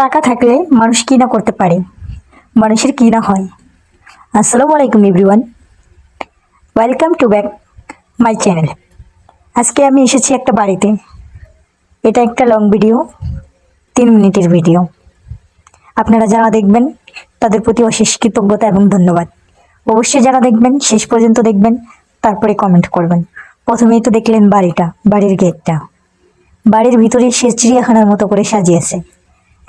টাকা থাকলে মানুষ কি না করতে পারে। মানুষের কি না হয়। আসসালামু আলাইকুম everyone welcome to back my channel আজকে আমি এসেছি একটা বাড়িতে। এটা একটা লং ভিডিও তিন মিনিটের ভিডিও আপনারা যারা দেখবেন, তাদের প্রতি অশেষ কৃতজ্ঞতা এবং ধন্যবাদ। অবশ্যই যারা দেখবেন, শেষ পর্যন্ত দেখবেন, তারপরে কমেন্ট করবেন। প্রথমেই তো দেখলেন বাড়িটা, বাড়ির গেটটা বাড়ির ভিতরে সে চিড়িয়াখানার মতো করে সাজিয়েছে।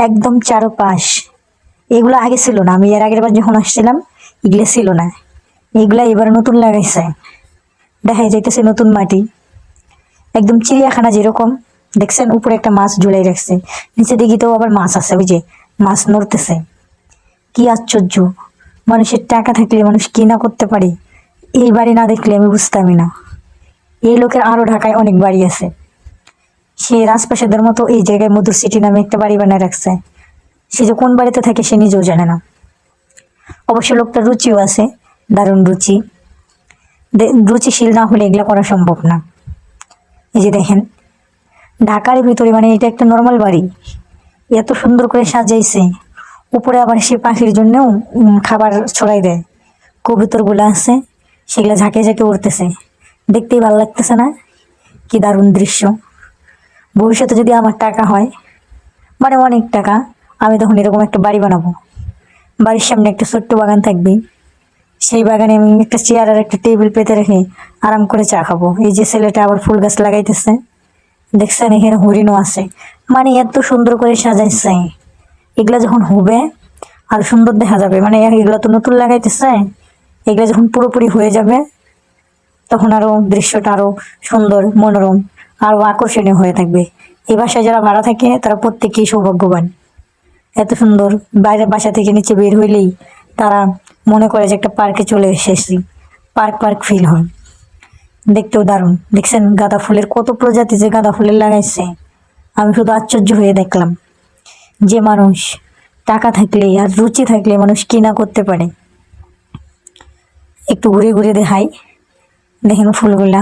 একদম চারোপাশ। এগুলো আগে ছিল না। আমি এর আগের বার যখন আসছিলাম, এগুলো ছিল না। এগুলা এবার নতুন লাগাইছে। দেখা যাইতেছে নতুন মাটি। একদম চিড়িয়াখানা যেরকম, দেখছেন? উপরে একটা মাছ ঝুলাই রাখছে। নিচে দিকে তো আবার মাছ আছে। ওই যে মাছ নড়তেছে। কি আশ্চর্য! মানুষের টাকা থাকলে মানুষ কি না করতে পারে? এই বাড়ি না দেখলে আমি বুঝতামই না। এই লোকের আরও ঢাকায় অনেক বাড়ি আছে। সে রাজপ্রাসাদের মতো এই জায়গায় মধুর সিটি নামে একটা বাড়ি বানায় রাখছে। সে যে কোন বাড়িতে থাকে সে নিজেও জানে না। অবশ্য লোকটার রুচিও আছে, দারুণ রুচি। রুচিশীল না হলে এগুলো করা সম্ভব না। এই যে দেখেন, ঢাকার ভিতরে মানে এটা একটা নর্মাল বাড়ি। এত সুন্দর করে সাজাইছে। উপরে আবার সে পাখির জন্যও খাবার ছড়াই দেয়। কবুতরগুলো আছে, সেগুলো ঝাঁকে ঝাঁকে উঠতেছে দেখতেই ভালো লাগতেছে না? কি দারুণ দৃশ্য। ভবিষ্যতে যদি আমার টাকা হয় মানে অনেক টাকা, আমি তখন এরকম একটা বাড়ি বানাবো। বাড়ির সামনে একটা ছোট্ট বাগান থাকবে। সেই বাগানে আমি একটা চেয়ার আর একটা টেবিল পেতে রেখে আরাম করে চা খাব। এই যে ছেলেটা আবার ফুল গাছ লাগাইতেছে, দেখছেন এখানে হরিণও আছে। মানে এত সুন্দর করে সাজাইছে। এগুলা যখন হবে, আর সুন্দর দেখা যাবে। মানে এগুলো তো নতুন লাগাইতেছে, এগুলো যখন পুরোপুরি হয়ে যাবে, তখন আরও দৃশ্যটা আরও সুন্দর, মনোরম। আরও আকর্ষণীয় হয়ে থাকবে। এই বাসায় যারা ভাড়া থাকে, তারা প্রত্যেকেই সৌভাগ্যবান। এত সুন্দর বাইরের বাসা থেকে নিচে বের হইলেই তারা মনে করে যে একটা পার্কে চলে এসেছি। পার্ক পার্ক ফিল হয়। দেখতেও দারুণ। দেখছেন গাঁদা ফুলের কত প্রজাতি যে গাঁদা ফুলের লাগাইছে। আমি শুধু আশ্চর্য হয়ে দেখলাম যে মানুষ টাকা থাকলে আর রুচি থাকলে মানুষ কি না করতে পারে। একটু ঘুরে ঘুরে দেখাই। দেখেন ফুলগুলা।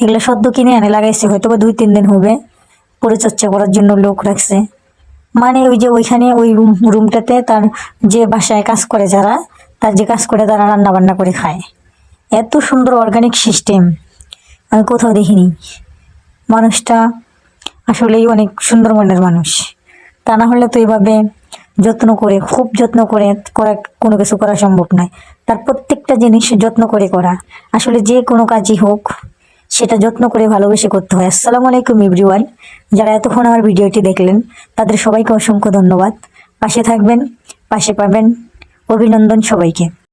এগুলো সদ্য কিনে আনে লাগাইছে হয়তো বা দুই, তিন দিন হবে। পরিচর্যা করার জন্য লোক রাখছে। মানে ওই যে ওইখানে ওই রুম, রুমটাতে তার যে বাসায় কাজ করে যারা, তার যে কাজ করে তারা রান্না বান্না করে খায়। এত সুন্দর অর্গানিক সিস্টেম আমি কোথাও দেখিনি। মানুষটা আসলেই অনেক সুন্দর মনের মানুষ। তা না হলে তো এইভাবে যত্ন করে, খুব যত্ন করে করা, কোনো কিছু করা সম্ভব নয়। তার প্রত্যেকটা জিনিস যত্ন করে করা। আসলে যে কোনো কাজই হোক সেটা যত্ন করে ভালোবেসে করতে হয়। আসসালামু আলাইকুম ইব্রিওয়ান যারা এতক্ষণ আমার ভিডিওটি দেখলেন, তাদের সবাইকে অসংখ্য ধন্যবাদ। পাশে থাকবেন, পাশে পাবেন। অভিনন্দন সবাইকে।